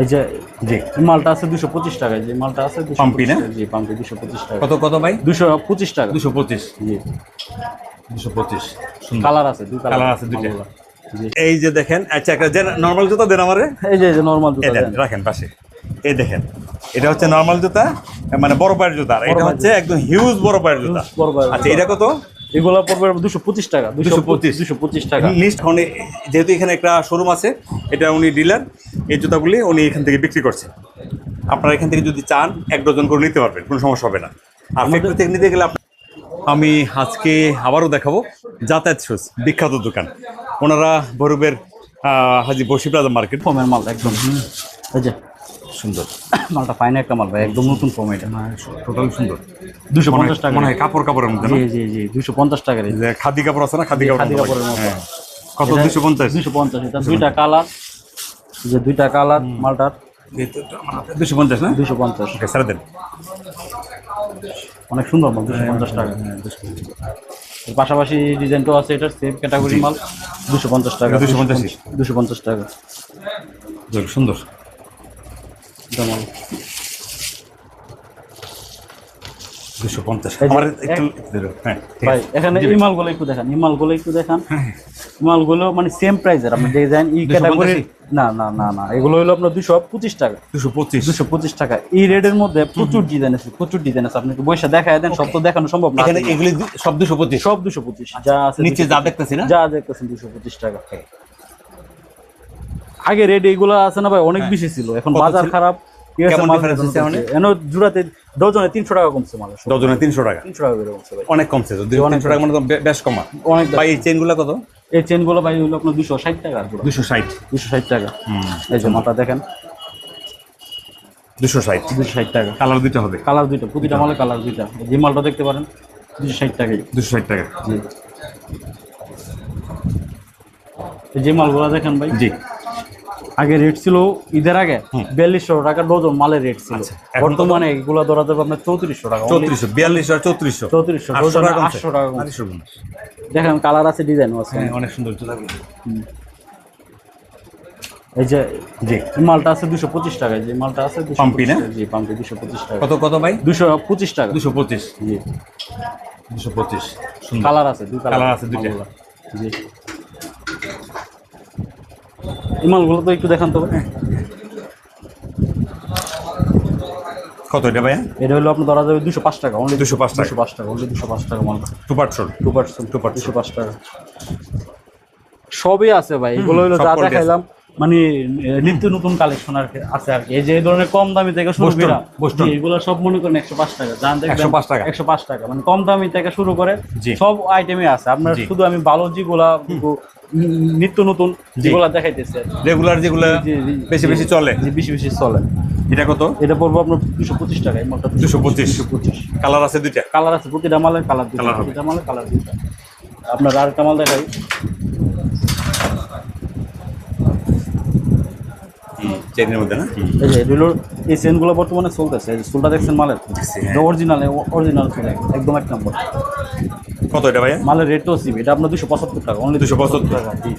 এই যে জি। মালটা আছে দুশো পঁচিশ টাকা যে মালটা আছে পাম্পি না? জি পাম্পি দুশো পঁচিশ টাকা কত কত ভাই? দুশো পঁচিশ টাকা। দুশো পঁচিশ। জি। দুশো পঁচিশ। কালার আছে দুই কালার আছে দুইটা। এই যে দেখেন আচ্ছা একটা যে নর্মাল জুতা দেন আমারে। এই যে নর্মাল জুতা। রাখেন পাশে। এই দেখেন এটা হচ্ছে নর্মাল জুতা মানে বড় পায়ের জুতা। এটা হচ্ছে একদম হিউজ বড় পায়ের জুতা। আচ্ছা এটা কত? এগুলো পড়বে দুশো পঁচিশ টাকা দুশো পঁচিশ দুশো পঁচিশ। টাকা। লিস্ট উনি যেহেতু এখানে একটা শোরুম আছে এটা উনি ডিলার এই জুতাগুলি উনি এখান থেকে বিক্রি করছেন আপনারা এখান থেকে যদি চান এক ডজন করে নিতে পারবেন কোনো সমস্যা হবে না। আর ফ্যাক্টরি থেকে নিতে গেলে আমি আজকে আবারও দেখাবো যাতায়াত শুজ বিখ্যাত দোকান। ওনারা বরুবের আহ, হাজি বসিপ্রাজা মার্কেট ফোমের মাল একদম। এই যে সুন্দর। মালটা ফাইন একটা মাল ভাই একদম নতুন ফোম এটা। টোটাল সুন্দর। দুশো পঞ্চাশ টাকা। মনে হয় কাপড় কাপড়ের মধ্যে জি জি জি দুশো পঞ্চাশ টাকা যে খাদি কাপড় আছে না খাদি খাদি কাপড়ের মতো। হ্যাঁ। কত? দুশো পঞ্চাশ? দুশো পঞ্চাশ এটা দুইটা কালার। যে দুইটা কালার মালটার। দুশো পঞ্চাশ না? দুশো পঞ্চাশ। ওকে ছেড়ে দেন। অনেক সুন্দর মাল দুশো পঞ্চাশ টাকা। এর পাশাপাশি ডিজাইনটাও আছে এটার সেম ক্যাটাগরি মাল। দুশো পঞ্চাশ টাকা। 250 দুশো পঞ্চাশ টাকা। সুন্দর। এটা মাল দুশো পঞ্চাশ। এই যে আমার এক- একটু দিলো। হ্যাঁ। এখানে একটু দেখান একটু দেখান। এই মানে সেম প্রাইসের আপনি ডিজাইন ই ক্যাটাগরি না না না না এগুলো হলো আপনার দুশো পঁচিশ টাকা। দুশো পঁচিশ। দুশো পঁচিশ টাকা। এই রেটের মধ্যে প্রচুর ডিজাইন আছে প্রচুর ডিজাইন আছে। আপনি একটু বৈশা দেখায় দেন সব তো দেখানো সম্ভব না। এগুলি সব দুশো পঁচিশ? সব দুশো পঁচিশ যা আছে নিচে যা দেখতেছি না? যা দেখতেছেন দুশো পঁচিশ টাকা। আগে রেড এইগুলো আছে না ভাই? অনেক বেশি ছিল। এখন বাজার খারাপ মাল মানে? জুড়াতে ডজনে তিনশো টাকা কমছে মানে ডজনে তিনশো টাকা? তিনশো টাকা করে কমছে ভাই। অনেক কমছে তিনশো টাকা মানে বেশ কমা। অনেক ভাই এই চেনগুলো কত? এই চেনগুলো ভাই হলো আপনার দুশো ষাট টাকা দুশো ষাট। দুশো ষাট টাকা। এই যে মাথা দেখেন। দুশো ষাট। দুশো ষাট টাকা। কালার দিতে হবে। কালার দুইটা প্রতিটা মালে কালার দুইটা। যে মালটা দেখতে পারেন দুশো ষাট টাকাই। দুশো ষাট টাকা। জি। এই যে মালগুলো দেখেন ভাই। জি। আগে রেট ছিল ঈদের আগে বিয়াল্লিশশো টাকা ডজন মালের রেট ছিল। আচ্ছা, বর্তমানে এগুলো ধরা যাবে আপনার চৌত্রিশশো টাকা চৌত্রিশশো বিয়াল্লিশশো আর চৌত্রিশশো। চৌত্রিশশো ডজনে টাকা আটশো টাকা। দেখেন কালার আছে ডিজাইনও আছে। হ্যাঁ অনেক সুন্দর এই যে জি। মালটা আছে দুশো পঁচিশ টাকা যে মালটা আছে পাম্পি না? জি পাম্পি দুশো পঁচিশ টাকা। কত কত ভাই? দুশো পঁচিশ টাকা। দুশো পঁচিশ। জি। দুশো পঁচিশ। কালার আছে দুই কালার আছে দুইটা। জি। এই মালগুলো তো একটু দেখান তো। ভাই। কত এটা ভাইয়া? এটা হলো আপনার ধরা যাবে দুশো পাঁচ টাকা অনলি 205 টাকা। দুশো পাঁচ টাকা অনলি দুশো পাঁচ টাকা মাল two percent two percent two percent দুশো পাঁচ টাকা। সবই আছে ভাই এগুলো হলো যা দেখাইলাম। মানে নিত্য নতুন কালেকশন আর আছে আর কি। এই যে ধরনের কম দামি থেকে শুরু করে এগুলো সব মনে করেন একশো পাঁচ টাকা জান দেখবেন 105 টাকা। একশো পাঁচ টাকা। মানে কম দামি থেকে শুরু করে সব আইটেমে আছে। আপনার শুধু আমি ভালো যেগুলা নিত্য নতুন যেগুলা দেখাইতেছে আর রেগুলার যেগুলো বেশি বেশি চলে? বেশি বেশি চলে। এটা কত? এটা পড়ব আপনার দুশো পঁচিশ টাকা এই মালটা 225 দুশো পঁচিশ। কালার আছে দুইটা? কালার আছে প্রতিটা মালের কালার দুটো হবে। প্রতিটা মালের কালার দুটো আপনার আরেকটা মাল দেখাই। চেনের মধ্যে না? এই যে এগুলো এই চেনগুলো বর্তমানে চলতেছে। চুলটা দেখছেন মালের? হ্যাঁ। অরিজিনাল অরিজিনাল চুল একদম এক নম্বর। কত এটা ভাইয়া? মালের রেটও সিবি এটা আপনার দুশো পঁচাত্তর টাকা অনলি 275 টাকা। জি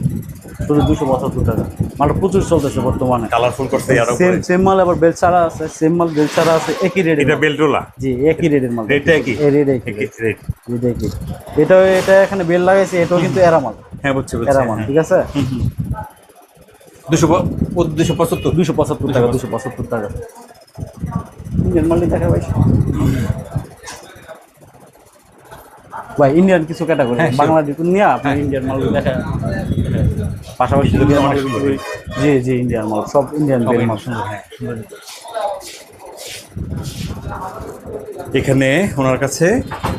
শুধু দুশো পঁচাত্তর টাকা। মালটা প্রচুর চলতেছে বর্তমানে। কালারফুল করছে সেম সেম মাল আবার বেল ছাড়া আছে সেম মাল বেল ছাড়া আছে একই রেটের এটা বেলটোলা জি একই রেটের মাল। রেটটা একই? এই রেট একই। রেট রেট একই। এটা এটা এখানে বেল লাগাইছে এটাও কিন্তু এরা মাল। হ্যাঁ বুঝছি বুঝছি। এরা মাল ঠিক আছে? দুশো দুশো পঁচাত্তর। দুশো পঁচাত্তর টাকা দুশো পঁচাত্তর টাকা। ইন্ডিয়ান মাল দেখা ভাই ভাই ইন্ডিয়ান কিছু ক্যাটাগরি হ্যাঁ, বাংলাদেশ নিয়ে আপনি ইন্ডিয়ান মাল দেখা। পাশাপাশি যদি আমার জি জি ইন্ডিয়ান মাল সব ইন্ডিয়ান বেল মাল। সুন্দর হ্যাঁ। এখানে ওনার কাছে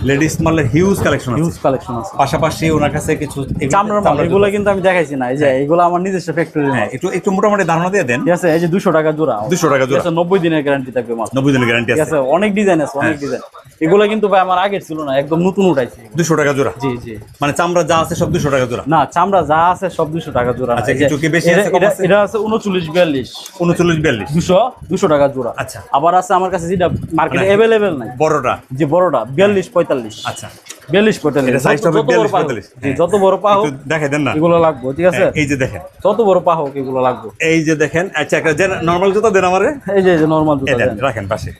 লেডিস মালের হিউজ কালেকশন হিউজ কালেকশন আছে। পাশাপাশি ওনার কাছে কিছু এগুলো চামড়ার মাল এগুলো কিন্তু আমি দেখাইছি না এই যে এগুলো আমার নিজস্ব ফ্যাক্টরি হ্যাঁ একটু একটু মোটামুটি ধারণা দিয়ে দেন। ঠিক আছে এই যে দুশো টাকা জোড়া। দুশো টাকা জোড়া। আছে নব্বই দিনের গ্যারান্টি থাকবে মাল নব্বই দিনের গ্যারান্টি আছে। অনেক ডিজাইন আছে অনেক ডিজাইন এগুলো কিন্তু ভাই আমার আগের ছিল না একদম নতুন উঠাইছি। দুশো টাকা জোড়া? জি জি। মানে চামড়া যা আছে সব দুশো টাকা জোড়া? না চামড়া যা আছে সব দুশো টাকা জোড়া। আচ্ছা, কিছু কি বেশি আছে, কম আছে? এটা আছে উনচল্লিশ বিয়াল্লিশ। উনচল্লিশ বিয়াল্লিশ। দুশো দুশো টাকা জোড়া। আচ্ছা। আবার আছে আমার কাছে যেটা মার্কেটে মানে- নাই। বড়টা? যে বড়টা বিয়াল্লিশ পঁয়তাল্লিশ। আচ্ছা। বিয়াল্লিশ পঁয়তাল্লিশ। এটা size হবে বড় 42, 45 জি, হ্যাঁ। যত বড় পা হোক দেখাই দেন না। এগুলো লাগবে ঠিক আছে? হ্যাঁ, এই যে দেখেন। যত বড় পা হোক এগুলো লাগবে। এই যে দেখেন আচ্ছা একটা যে নর্মাল জুতা দেন আমারে। এই যে নর্মাল জুতা দেন। রাখেন পাশে।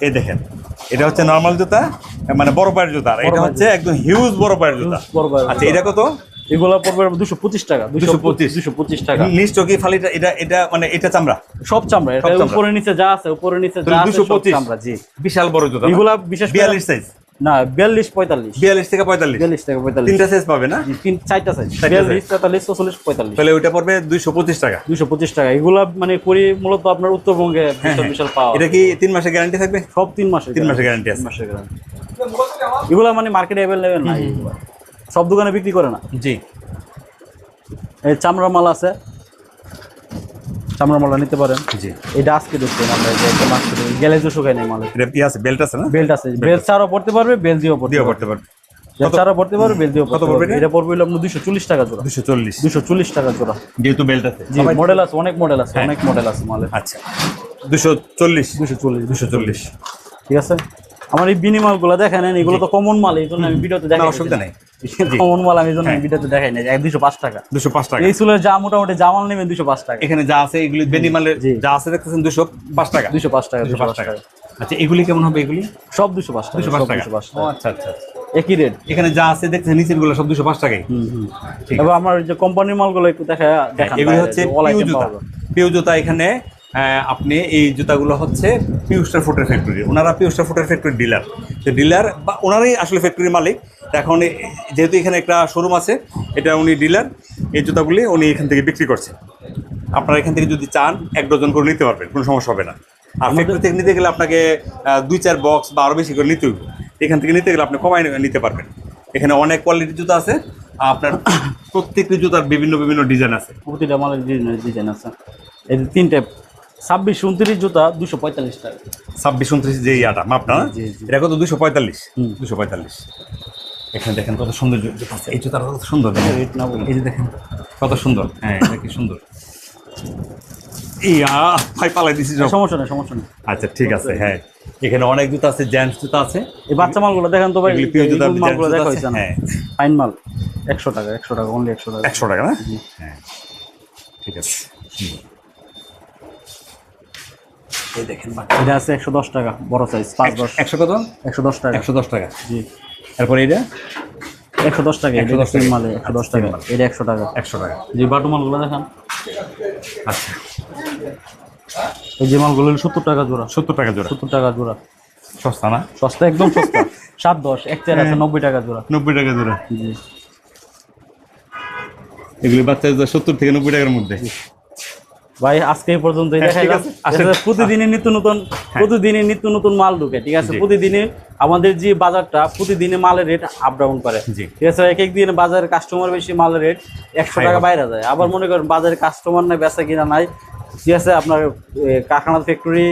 এই দেখেন এটা হচ্ছে নর্মাল জুতা মানে বড় পায়ের জুতা। আর এটা হচ্ছে একদম হিউজ বড় পায়ের জুতা। আচ্ছা এটা কত? এগুলো পড়বে দুশো পঁচিশ টাকা দুশো পঁচিশ দুশো পঁচিশ। টাকা। নিচ কি ফালিটা এটা এটা মানে এটা চামড়া? সব চামড়া এটা উপরে নিচে যা আছে উপরে নিচে যা আছে সব 225 চামড়া জি। বিশাল বড় জুতা এগুলা বিশেষ বিয়াল্লিশ সাইজ না বিয়াল্লিশ পঁয়তাল্লিশ। বিয়াল্লিশ থেকে পঁয়তাল্লিশ? বিয়াল্লিশ থেকে পঁয়তাল্লিশ। তিনটা সাইজ পাবে না? তিন চারটা সাইজ বিয়াল্লিশ তেতাল্লিশ চৌচল্লিশ পঁয়তাল্লিশ। তাহলে ওইটা পড়বে দুইশো পঁচিশ টাকা। দুশো পঁচিশ টাকা। এগুলা মানে করি মূলত আপনার উত্তরবঙ্গে হ্যাঁ, বিশাল বিশাল পাওয়া। এটা কি তিন মাসের গ্যারান্টি থাকবে? সব তিন মাসের তিন মাসের গ্যারান্টি আছে। মাসের গ্যারান্টি এগুলা মানে মার্কেটে অ্যাভেলেবেল নাই। সব দোকানে বিক্রি করে না? জি। এই চামড়া মাল আছে। চামড়া মালটা নিতে পারেন। জি। এটা আজকে দেখছেন আমরা যে একটা তো শুকায় নেই মালের এটা আছে বেল্ট আছে না? বেল্ট আছে। বেল্ট ছাড়াও পড়তে পারবে বেল্ট দিয়েও পড়তে দিয়েও পারবে। পারবে। ছাড়াও পড়তে পারবে বেল্ট দিয়েও পড়তে পারবে। এটা? এটা পড়বে আপনার দুশো চল্লিশ টাকা জোড়া। দুশো চল্লিশ। দুশো চল্লিশ টাকা জোড়া। যেহেতু বেল্ট আছে। জি মডেল আছে অনেক মডেল আছে অনেক মডেল আছে মালের আচ্ছা। দুশো চল্লিশ। দুশো চল্লিশ। দুশো চল্লিশ। ঠিক আছে? আমার এই বিনি মালগুলো দেখেন এগুলো তো কমন মাল এই জন্য আমি ভিডিওতে দেখাই না, অসুবিধা নেই। জি। কমন মাল আমি জন্য ভিডিওতে দেখাই নাই দুশো পাঁচ টাকা দুশো পাঁচ টাকা এই চুলের যা মোটামুটি জামাল নেবেন দুশো পাঁচ টাকা এখানে যা আছে এগুলি বেনিমালের জি। যা আছে দেখতেছেন দুশো পাঁচ টাকা দুশো পাঁচ টাকা দুশো দুশো পাঁচ পাঁচ টাকা টাকা আচ্ছা এগুলি কেমন হবে এগুলি সব দুশো পাঁচ টাকা দুশো টাকা আচ্ছা আচ্ছা আচ্ছা। একই রেট এখানে যা আছে দেখতেছেন নিচেরগুলো সব দুশো পাঁচ টাকাই এবার আমার যে কোম্পানির মালগুলো একটু দেখা দেখান এগুলি হচ্ছে পিউ জুতা এখানে আপনি এই জুতাগুলো হচ্ছে পিউস্টার ফুটের ফ্যাক্টরি ওনারা পিউস্টার ফুটের ফ্যাক্টরি ডিলার তো ডিলার বা ওনারাই আসলে ফ্যাক্টরির মালিক। এখন যেহেতু এখানে একটা শোরুম আছে এটা উনি ডিলার এই জুতাগুলি উনি এখান থেকে বিক্রি করছেন আপনারা এখান থেকে যদি চান এক ডজন করে নিতে পারবেন কোনো সমস্যা হবে না। আর ফ্যাক্টরি থেকে নিতে গেলে আপনাকে দুই চার বক্স বা আরও বেশি করে নিতে হবে এখান থেকে নিতে গেলে আপনি কমাই নিতে পারবেন। এখানে অনেক কোয়ালিটির জুতা আছে। আপনার প্রত্যেকটি জুতার বিভিন্ন বিভিন্ন ডিজাইন আছে। প্রতিটা মালের ডিজাইন আছে। এই যে তিনটে ছাব্বিশ উনত্রিশ জুতা দুশো পঁয়তাল্লিশ টাকা। ছাব্বিশ উনত্রিশ যে ইয়াটা মাপটা না। এটা কত? দুশো পঁয়তাল্লিশ? দুশো পঁয়তাল্লিশ। এখানে দেখেন কত সুন্দর। এই জুতাটা কত সুন্দর এই যে দেখেন কত সুন্দর। হ্যাঁ এটা কি সুন্দর। ইয়া ভাই পালাই দিছি সমস্যা নেই সমস্যা নেই। আচ্ছা ঠিক আছে হ্যাঁ। এখানে অনেক জুতা আছে জেন্টস জুতা আছে। এই বাচ্চা মালগুলো দেখেন তো ভাই পিওর জুতা, মালগুলো দেখা হয়েছে না হ্যাঁ। ফাইন মাল একশো টাকা একশো টাকা অনলি একশো টাকা। একশো টাকা না? হ্যাঁ ঠিক আছে। এই দেখেন এটা আছে একশো দশ টাকা বড় সাইজ পাঁচ দশ। একশো কত? একশো দশ টাকা। একশো দশ টাকা। জি। তারপরে এটা একশো দশ টাকা 110 তিন টাকা। মালে একশো দশ টাকা। এটা একশো টাকা। একশো টাকা। জি বাটু মালগুলো দেখান। আচ্ছা। এই যে মালগুলো সত্তর টাকা জোড়া। সত্তর টাকা জোড়া। সত্তর টাকা জোড়া। সস্তা না? সস্তা একদম সস্তা। সাত দশ এক চার হ্যাঁ। আছে নব্বই টাকা জোড়া। নব্বই টাকা জোড়া। জি। এগুলি বাচ্চাদের সত্তর থেকে নব্বই টাকার মধ্যে। ভাই আজকে এই পর্যন্তই। হ্যাঁ, প্রতিদিনই নিত্য নতুন প্রতিদিনই নিত্য নতুন মাল ঢুকে ঠিক আছে? প্রতিদিনই আমাদের যে বাজারটা প্রতিদিনই মালের রেট আপ ডাউন করে। ঠিক আছে এক এক দিন বাজারের কাস্টমার বেশি মালের রেট একশো টাকা বাইরে যায়। আবার মনে করেন বাজারে কাস্টমার নাই বেচা কিনা নাই ঠিক আছে? আপনার কারখানা ফ্যাক্টরি।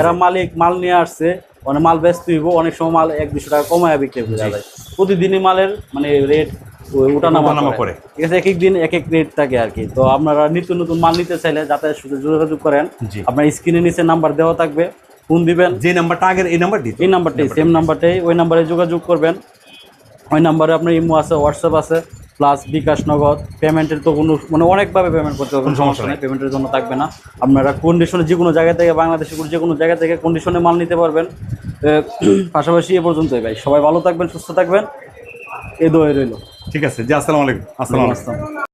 এরা মালিক মাল নিয়ে আসছে মানে মাল ব্যস্ত হইব অনেক সময় মাল এক দুশো টাকা কমায় বিক্রি করে যায়। প্রতিদিনই মালের মানে রেট ওঠানামা করে করে। ঠিক আছে এক এক দিন এক এক রেট থাকে আর কি। তো আপনারা নিত্য নতুন মাল নিতে চাইলে যাতে যোগাযোগ করেন। আপনার স্ক্রিনে নিচে নাম্বার দেওয়া থাকবে ফোন দিবেন। যে নাম্বারটা আগের এই নাম্বার দিতে এই নাম্বারটাই সেম নাম্বারটাই ওই নাম্বারে যোগাযোগ করবেন। ওই নাম্বারে আপনার ইমো আছে হোয়াটসঅ্যাপ আছে প্লাস বিকাশ নগদ পেমেন্টের তো কোনো মানে অনেকভাবে পেমেন্ট করতে হবে সমস্যা নেই। পেমেন্টের জন্য থাকবে না। আপনারা কন্ডিশনে যে কোনো জায়গা থেকে বাংলাদেশের যে কোনো জায়গা থেকে কন্ডিশনে মাল নিতে পারবেন। পাশাপাশি এ পর্যন্তই ভাই। সবাই ভালো থাকবেন সুস্থ থাকবেন। এই দোয়াই রইল। ঠিক আছে জি আসসালামু আলাইকুম। আসসালামু আলাইকুম।